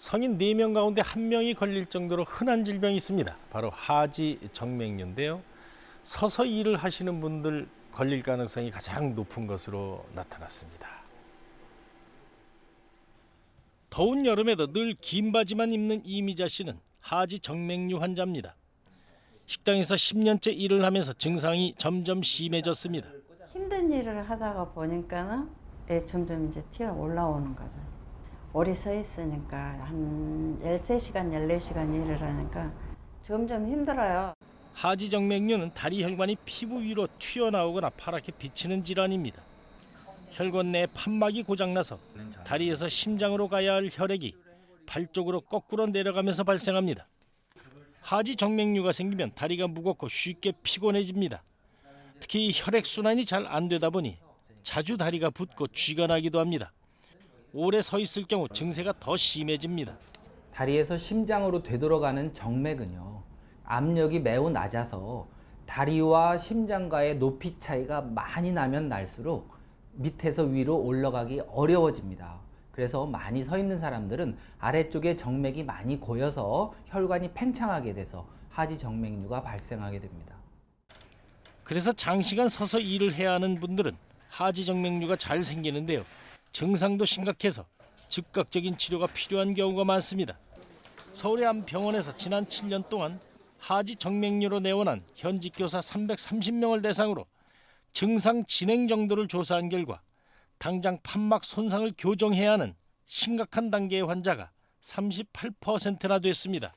성인 4명 가운데 1명이 걸릴 정도로 흔한 질병이 있습니다. 바로 하지 정맥류인데요. 서서 일을 하시는 분들 걸릴 가능성이 가장 높은 것으로 나타났습니다. 더운 여름에도 늘 긴 바지만 입는 이미자 씨는 하지 정맥류 환자입니다. 식당에서 10년째 일을 하면서 증상이 점점 심해졌습니다. 힘든 일을 하다가 보니까는 예, 점점 이제 튀어 올라오는 거죠. 오래 서 있으니까 한 13시간, 14시간 일을 하니까 점점 힘들어요. 하지정맥류는 다리 혈관이 피부 위로 튀어나오거나 파랗게 비치는 질환입니다. 혈관 내 판막이 고장나서 다리에서 심장으로 가야 할 혈액이 발 쪽으로 거꾸로 내려가면서 발생합니다. 하지정맥류가 생기면 다리가 무겁고 쉽게 피곤해집니다. 특히 혈액 순환이 잘 안 되다 보니 자주 다리가 붓고 쥐가 나기도 합니다. 오래 서 있을 경우 증세가 더 심해집니다. 다리에서 심장으로 되돌아가는 정맥은요. 압력이 매우 낮아서 다리와 심장과의 높이 차이가 많이 나면 날수록 밑에서 위로 올라가기 어려워집니다. 그래서 많이 서 있는 사람들은 아래쪽에 정맥이 많이 고여서 혈관이 팽창하게 돼서 하지 정맥류가 발생하게 됩니다. 그래서 장시간 서서 일을 해야 하는 분들은 하지 정맥류가 잘 생기는데요. 증상도 심각해서 즉각적인 치료가 필요한 경우가 많습니다. 서울의 한 병원에서 지난 7년 동안 하지 정맥류로 내원한 현직 교사 330명을 대상으로 증상 진행 정도를 조사한 결과 당장 판막 손상을 교정해야 하는 심각한 단계의 환자가 38%나 됐습니다.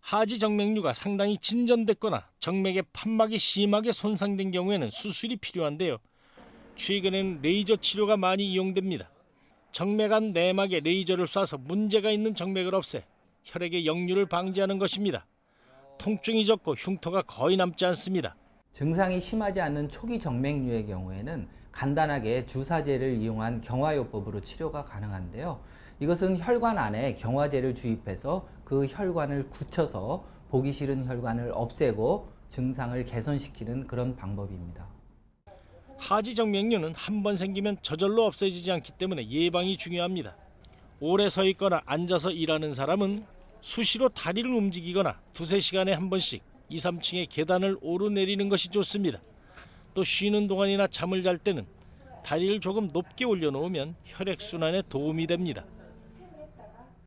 하지 정맥류가 상당히 진전됐거나 정맥의 판막이 심하게 손상된 경우에는 수술이 필요한데요. 최근에는 레이저 치료가 많이 이용됩니다. 정맥 안 내막에 레이저를 쏴서 문제가 있는 정맥을 없애 혈액의 역류를 방지하는 것입니다. 통증이 적고 흉터가 거의 남지 않습니다. 증상이 심하지 않은 초기 정맥류의 경우에는 간단하게 주사제를 이용한 경화요법으로 치료가 가능한데요. 이것은 혈관 안에 경화제를 주입해서 그 혈관을 굳혀서 보기 싫은 혈관을 없애고 증상을 개선시키는 그런 방법입니다. 하지정맥류는 한 번 생기면 저절로 없어지지 않기 때문에 예방이 중요합니다. 오래 서 있거나 앉아서 일하는 사람은 수시로 다리를 움직이거나 두세 시간에 한 번씩 2, 3층의 계단을 오르내리는 것이 좋습니다. 또 쉬는 동안이나 잠을 잘 때는 다리를 조금 높게 올려놓으면 혈액순환에 도움이 됩니다.